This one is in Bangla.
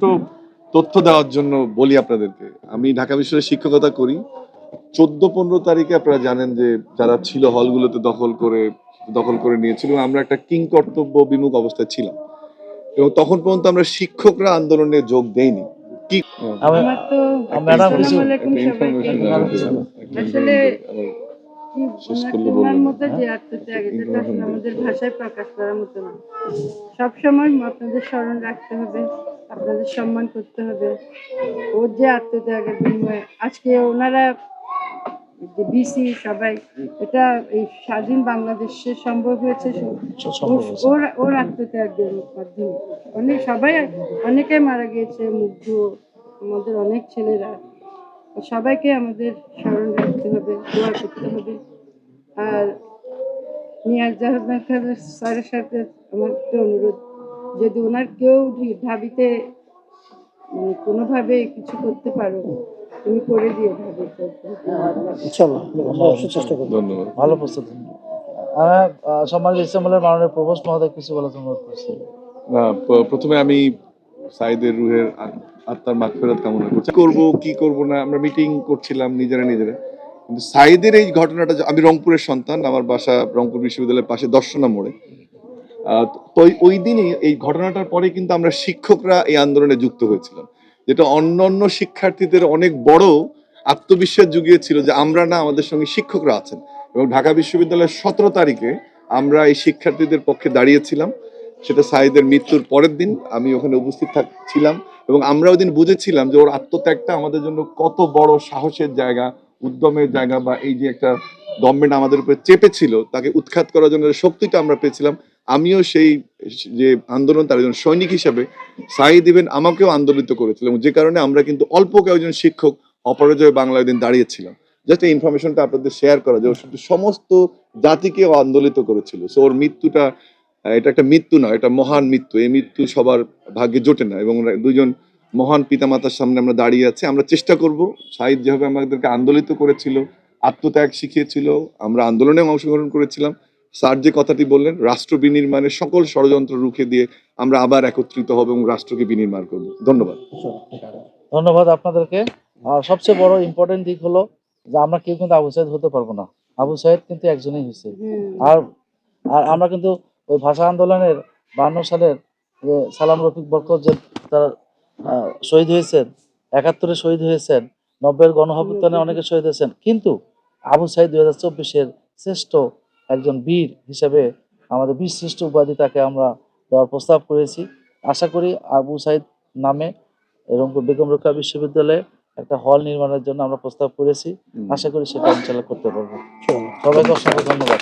ছোট্ট তথ্য দেওয়ার জন্য বলি আপনাদেরকে। আমি ঢাকা বিশ্ববিদ্যালয়ে শিক্ষকতা করি। চোদ্দ পনেরো তারিখে আপনারা জানেন যে যারা ছিল হলগুলোতে দখল করে দখল করে নিয়েছিল আমরা একটা কিং কর্তব্য বিমুখ অবস্থায় ছিলাম। এবং তখন পর্যন্ত আমরা শিক্ষকরা আন্দোলনে যোগ দেইনি। কি একটা। আসলে আমার কি শেষ ওনার- করলে ওনার বলবেন। মধ্যে যে আত্মত্যাগ এটা তো আসলে আমাদের ভাষায় প্রকাশ করার মতো না। সবসময় আপনাদের স্মরণ রাখতে হবে। আপনাদের সম্মান করতে হবে। ওর যে আত্মত্যাগের বিনিময়ে আজকে ওনারা যে বিসি সবাই এটা এই স্বাধীন বাংলাদেশে সম্ভব হয়েছে। ওর-। ওর আত্মত্যাগের মাধ্যমে। অনেক সবাই অনেকে মারা গিয়েছে মুগ্ধ আমাদের অনেক ছেলেরা। সবাইকে আমাদের স্মরণ রাখতে হবে দোয়া করতে হবে। আর নিয়াজ আহমেদ স্যারের সাথে আমার একটা অনুরোধ। যদি ওনার কেউ ঢাবিতে মানে কোনোভাবে কিছু করতে পারো তুমি করে দিও ঢাবিতে। ইনশাল্লাহ অবশ্যই চেষ্টা করব। ধন্যবাদ। ভালো সম্মানিত ইসলামের মাননীয় মহোদয় কিছু বলার অনুরোধ করছি না, প্রথমে আমি সাইদের রুহের আত- আত্মার মাগফিরাত কামনা করছি। করব কি করব না আমরা মিটিং করছিলাম নিজেরা নিজেরা। কিন্তু সাইদের এই ঘটনাটা যে- আমি রংপুরের সন্তান আমার বাসা রংপুর বিশ্ববিদ্যালয়ের পাশে দর্শনা মোড়ে। তো ওই- দিনই এই ঘটনাটার পরে কিন্তু আমরা শিক্ষকরা এই আন্দোলনে যুক্ত হয়েছিলাম। যেটা অন্য অন্য শিক্ষার্থীদের অনেক বড় আত্মবিশ্বাস জুগিয়েছিল যে আমরা না আমাদের সঙ্গে শিক্ষকরা আছেন। এবং ঢাকা বিশ্ববিদ্যালয়ের সতেরো তারিখে আমরা এই শিক্ষার্থীদের পক্ষে দাঁড়িয়েছিলাম। সেটা সাইদের মৃত্যুর পরের দিন আমি ওখানে উপস্থিত থাক- ছিলাম এবং আমরা ওই দিন বুঝেছিলাম যে ওর আত্মত্যাগটা আমাদের জন্য কত বড় সাহসের জায়গা, উদ্যমের জায়গা বা এই যে একটা গভর্নমেন্ট আমাদের উপরে চেপেছিল তাকে উৎখাত করার জন্য শক্তিটা আমরা পেয়েছিলাম, আমিও সেই যে আন্দোলন তার একজন সৈনিক হিসাবে সাইদ ইভেন আমাকেও আন্দোলিত করেছিল এবং যে কারণে আমরা কিন্তু অল্প কয়েকজন শিক্ষক অপরাজয় বাংলায় দিন দাঁড়িয়েছিলাম। জাস্ট এই ইনফরমেশনটা আপনাদের শেয়ার করা, যে ও শুধু সমস্ত জাতিকে আন্দোলিত করেছিল। সো ওর মৃত্যুটা এটা একটা মৃত্যু না, এটা মহান মৃত্যু। এই মৃত্যু সবার ভাগ্যে জোটে না এবং দুজন মহান পিতামাতার সামনে আমরা দাঁড়িয়ে আছি। আমরা চেষ্টা করব সাহিদ যেভাবে আমাদেরকে আন্দোলিত করেছিল আত্মত্যাগ শিখিয়েছিল আমরা আন্দোলনে অংশগ্রহণ করেছিলাম। স্যার যে কথাটি বললেন রাষ্ট্র বিনির্মাণের সকল ষড়যন্ত্র রুখে দিয়ে আমরা আবার একত্রিত হব এবং রাষ্ট্রকে বিনির্মাণ করব। ধন্যবাদ। ধন্যবাদ আপনাদেরকে। আর সবচেয়ে বড় ইম্পর্টেন্ট দিক হলো যে আমরা কেউ কিন্তু আবু সাইদ হতে পারব না। আবু সাইদ কিন্তু একজনই হয়েছে। আর আর আমরা কিন্তু ওই ভাষা আন্দোলনের বান্ন সালের যে সালাম রফিক বরকত যে তারা আহ, শহীদ হয়েছেন একাত্তরে শহীদ হয়েছেন নব্বইয়ের গণহত্যানে অনেকে শহীদ হয়েছেন। কিন্তু আবু সাইদ দুই হাজার চব্বিশের শ্রেষ্ঠ একজন বীর হিসেবে আমাদের বীর শ্রেষ্ঠ উপাধি তাকে আমরা দেওয়ার প্রস্তাব করেছি। আশা করি আবু সাইদ নামে রংপুর বেগম রক্ষা বিশ্ববিদ্যালয়ে একটা হল নির্মাণের জন্য আমরা প্রস্তাব করেছি। আশা করি সেটা ইনশাল্লাহ করতে পারব। সবাইকে অসংখ্য ধন্যবাদ।